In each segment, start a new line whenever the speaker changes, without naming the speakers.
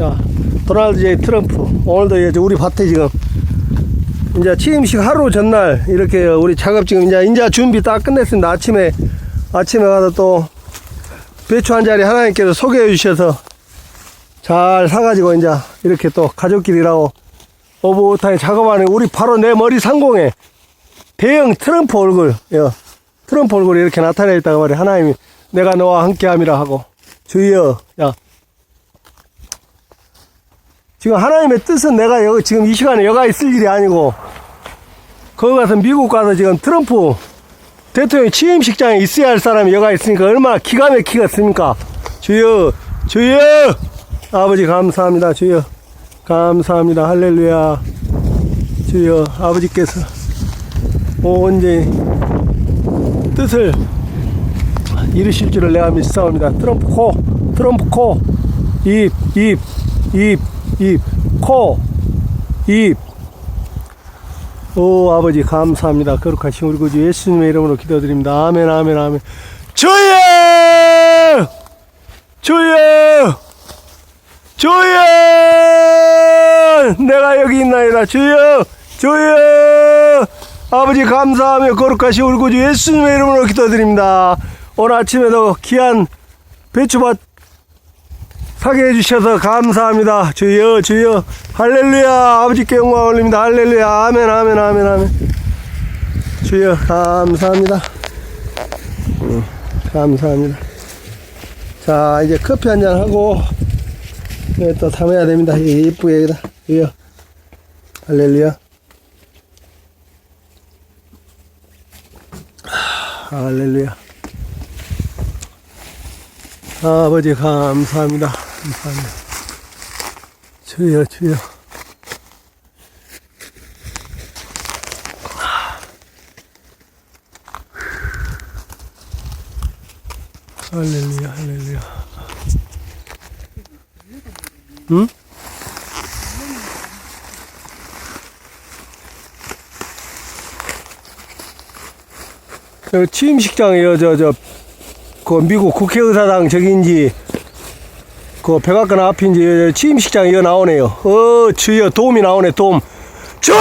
자, 도널드 J 트럼프. 오늘도 이제 우리 밭에 지금 이제 취임식 하루 전날 이렇게 우리 작업 지금 이제 인자 준비 딱 끝냈습니다. 아침에 아침에 가서 또 배추 한 자리 하나님께서 소개해 주셔서 잘 사가지고 이제 이렇게 또 가족끼리라고 오붓하게 작업하는 우리 바로 내 머리 상공에 대형 트럼프 얼굴, 여, 트럼프 얼굴이 이렇게 나타나 있다가 말이야. 하나님이 내가 너와 함께 함이라 하고 주여, 야. 지금 하나님의 뜻은 내가 여기 지금 이 시간에 여가 있을 일이 아니고 거기 가서 미국 가서 지금 트럼프 대통령 취임식장에 있어야 할 사람이 여가 있으니까 얼마나 기가 막히겠습니까? 주여, 주여! 아버지 감사합니다. 주여. 감사합니다. 할렐루야. 주여, 아버지께서 온전히 뜻을 이루실 줄을 내가 믿사옵니다. 트럼프 코, 트럼프 코, 입, 입, 입, 입, 코, 입. 오 아버지 감사합니다. 거룩하신 우리 구주 예수님의 이름으로 기도드립니다. 아멘, 아멘, 아멘. 주여, 주여, 주여, 내가 여기 있나이다. 주여, 주여. 아버지 감사하며 거룩하신 우리 구주 예수님의 이름으로 기도드립니다. 오늘 아침에도 귀한 배추밭 사게 해주셔서 감사합니다. 주여, 주여, 할렐루야. 아버지께 영광 올립니다. 할렐루야. 아멘, 아멘, 아멘, 아멘. 주여, 감사합니다. 음, 감사합니다. 자, 이제 커피 한 잔 하고, 네, 또 담아야 됩니다. 예, 예쁘게 여기다. 주여, 할렐루야. 하, 할렐루야. 아버지 감사합니다. 감사합니다. 주여 주여. 할렐루야 할렐루야. 응? 저 취임식장이요 저 저 그 미국 국회의사당 저기인지 그 백악관 앞인지 취임식장이 여 나오네요. 어 주여 도움이 나오네 도움. 주여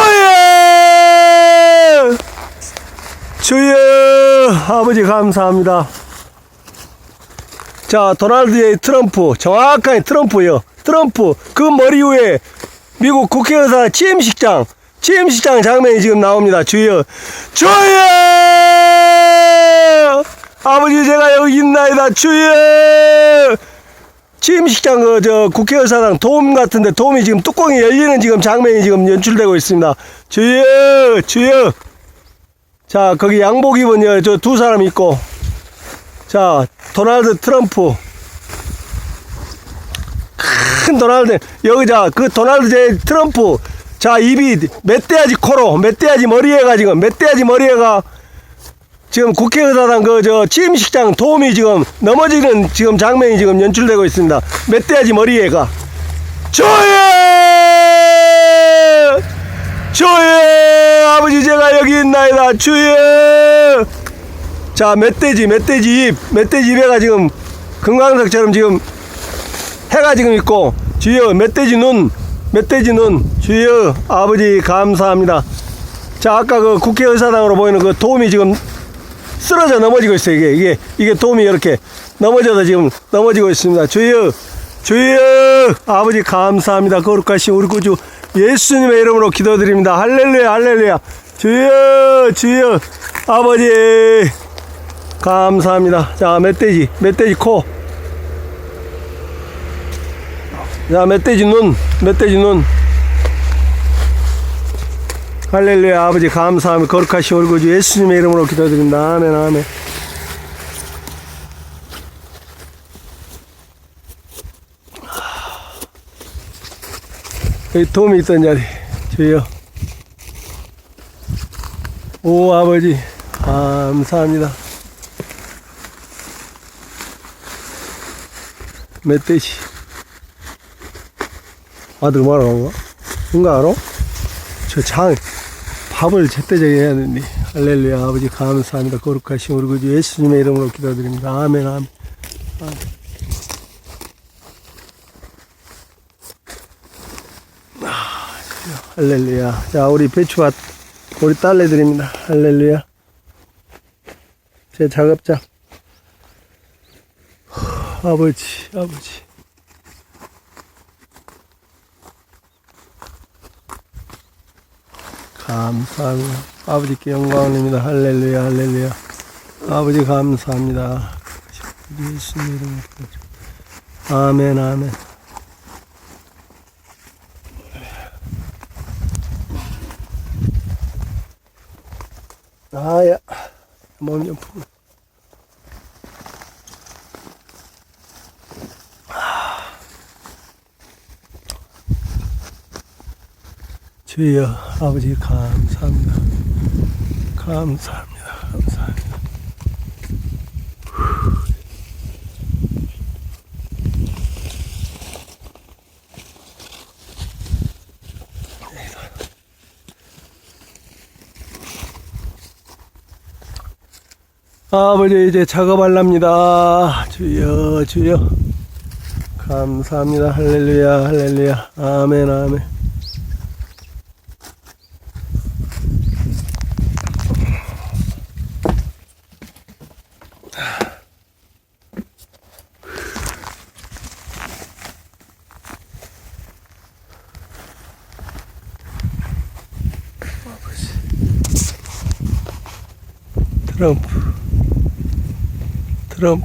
주여 아버지 감사합니다. 자 도널드 J 트럼프 정확하게 트럼프요. 트럼프 그 머리 위에 미국 국회의사 취임식장 취임식장 장면이 지금 나옵니다. 주여 주여 아버지 제가 여기 있나이다 주여 취임식장 그 저 국회의사당 도움 같은데 도움이 지금 뚜껑이 열리는 지금 장면이 지금 연출되고 있습니다. 주여 주여. 자 거기 양복 입은 저 두 사람 있고. 자 도널드 트럼프. 큰 도널드 여기 자그 도널드 제 트럼프. 자 입이 멧돼지 코로 멧돼지 머리에가 지금 멧돼지 머리에가 지금 국회의사당 그 저 취임식장 도움이 지금 넘어지는 지금 장면이 지금 연출되고 있습니다. 멧돼지 머리에가. 주여 주여 아버지 제가 여기 있나이다. 주여 자 멧돼지 멧돼지 입 멧돼지 입에가 지금 금강석처럼 지금 해가 지금 있고 주여 멧돼지 눈. 멧돼지 눈. 주여 아버지 감사합니다. 자 아까 그 국회의사당으로 보이는 그 도움이 지금 쓰러져 넘어지고 있어요. 이게 이게 이게 도움이 이렇게 넘어져서 지금 넘어지고 있습니다. 주여, 주여, 아버지 감사합니다. 거룩하신 우리 구주 예수님의 이름으로 기도드립니다. 할렐루야, 할렐루야. 주여, 주여, 아버지 감사합니다. 자, 멧돼지, 멧돼지 코. 자, 멧돼지 눈, 멧돼지 눈. 할렐루야 아버지 감사하며 거룩하신 우리 구주 예수님의 이름으로 기도드립니다. 아멘 아멘. 여기 도움이 있던 자리 주여. 오 아버지 감사합니다. 멧돼지. 아들 간 거야? 뭔가 알아? 저 장, 밥을 제때제게 해야 되는데. 할렐루야, 아버지 감사합니다. 거룩하신 우리 구주 예수님의 이름으로 기도드립니다. 아멘, 아멘. 아멘. 할렐루야. 자, 우리 배추밭, 우리 딸내드립니다. 할렐루야. 제 작업장. 아버지, 아버지. 감사합니다. 아버지께 영광입니다. 할렐루야, 할렐루야. 아버지 감사합니다. 예수님. 아멘, 아멘. 아야, 몸좀 푸 주여 아버지 감사합니다. 감사합니다. 감사합니다. 아버지 이제 작업할랍니다. 주여 주여 감사합니다. 할렐루야 할렐루야 아멘 아멘. 트럼